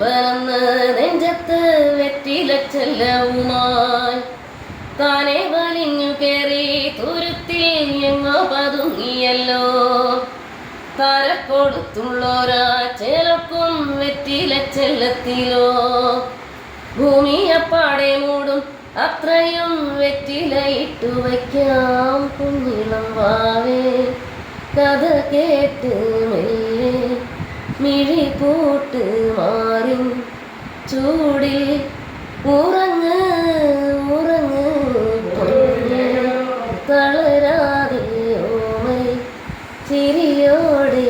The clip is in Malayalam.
ആമക്കുറുമ്പനെന്ന് നെഞ്ചത്ത് വെറ്റിലച്ചെല്ലവുമായി താനെ വലിഞ്ഞു കയറി തുരുത്തിൽ എങ്ങോ പതുങ്ങിയല്ലോ. തരക്കൊടുത്തുള്ളോരാ ചെലക്കും വെറ്റിലച്ചെല്ലത്തിലോ ഭൂമി ഭൂമിയപ്പാടെ മൂടും അത്രയും വെറ്റിലയിട്ടു വയ്ക്കാം കുഞ്ഞിളം വാവേ. കഥ കേട്ട് മെല്ലെ മിഴി പൂട്ട് ചൂടിൽ ഉറങ്ങ് ഉറങ്ങ് തളരാതെ ഓമൈ ചിരിയോടെ